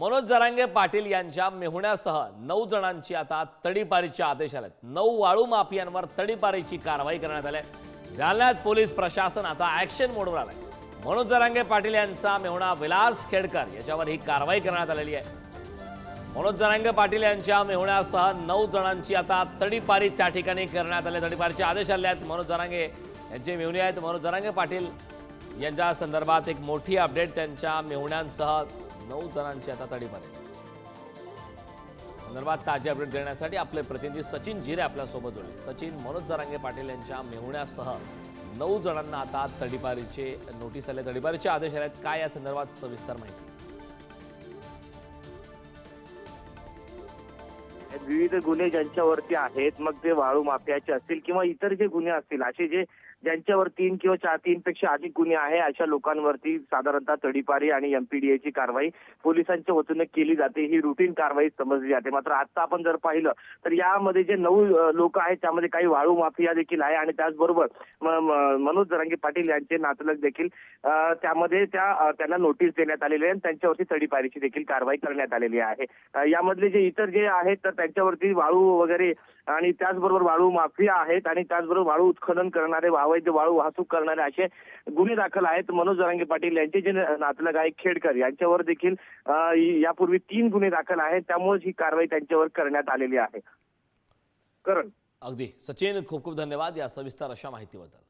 मनोज जरांगे पाटील यांच्या मेहुण्यासह नऊ जणांची आता तडीपारीचे आदेश आले नऊ वाळू माफियांवर तडीपारीची कारवाई करण्यात आली आहे. जालन्यात पोलीस प्रशासन आता ऍक्शन मोडवर आलंय. मनोज जरांगे पाटील यांचा मेहुणा विलास खेडकर याच्यावर ही कारवाई करण्यात आलेली आहे. मनोज जरांगे पाटील यांच्या मेहुण्यासह नऊ जणांची आता तडीपारी त्या ठिकाणी करण्यात आले तडीपारीचे आदेश आले आहेत. मनोज जरांगे यांचे मेहुणे आहेत. मनोज जरांगे पाटील यांच्या संदर्भात एक मोठी अपडेट त्यांच्या मेहुण्यांसह नऊ जणांची आता तडीपारी संदर्भात ताजे अपडेट देण्यासाठी आपले प्रतिनिधी सचिन जिरे आपल्यासोबत जोडले सचिन मनोज जरांगे पाटील यांच्या मेहुण्यासह नऊ जणांना आता तडीपारीचे नोटीस आले. तडीपारीचे आदेश आले आहेत काय या संदर्भात सविस्तर माहिती? विविध गुन्हे ज्यांच्यावरती आहेत मग ते वाळू माफियाचे असतील किंवा इतर जे गुन्हे असतील असे जे ज्यांच्यावर तीन किंवा चार तीन पेक्षा अधिक गुन्हे आहे अशा लोकांवरती साधारणतः तडीपारी आणि एमपीडीएची कारवाई पोलिसांच्या वतीने केली जाते. ही रुटीन कारवाई समजली जाते. मात्र आता आपण जर पाहिलं तर यामध्ये जे नऊ लोक आहेत त्यामध्ये काही वाळू माफिया देखील आहे आणि त्याचबरोबर मनोज जरांगे पाटील यांचे नातलग देखील त्यामध्ये त्या त्यांना नोटीस देण्यात आलेली आहे आणि त्यांच्यावरती तडीपारीची देखील कारवाई करण्यात आलेली आहे. यामधले जे इतर जे आहेत तर त्यांच्यावरती वाळू वगैरे आणि त्याचबरोबर वाळू माफिया आहेत आणि त्याचबरोबर वाळू उत्खनन करणारे अवैध वाळू वाहतूक करणारे असे गुन्हे दाखल आहेत. मनोज जरांगे पाटील यांचे जे नातलग आहे खेडकर यांच्यावर देखील यापूर्वी तीन गुन्हे दाखल आहेत. त्यामुळे ही कारवाई त्यांच्यावर करण्यात आलेली आहे. करण. अगदी. सचिन खूप खूप धन्यवाद या सविस्तर अशा माहितीबद्दल.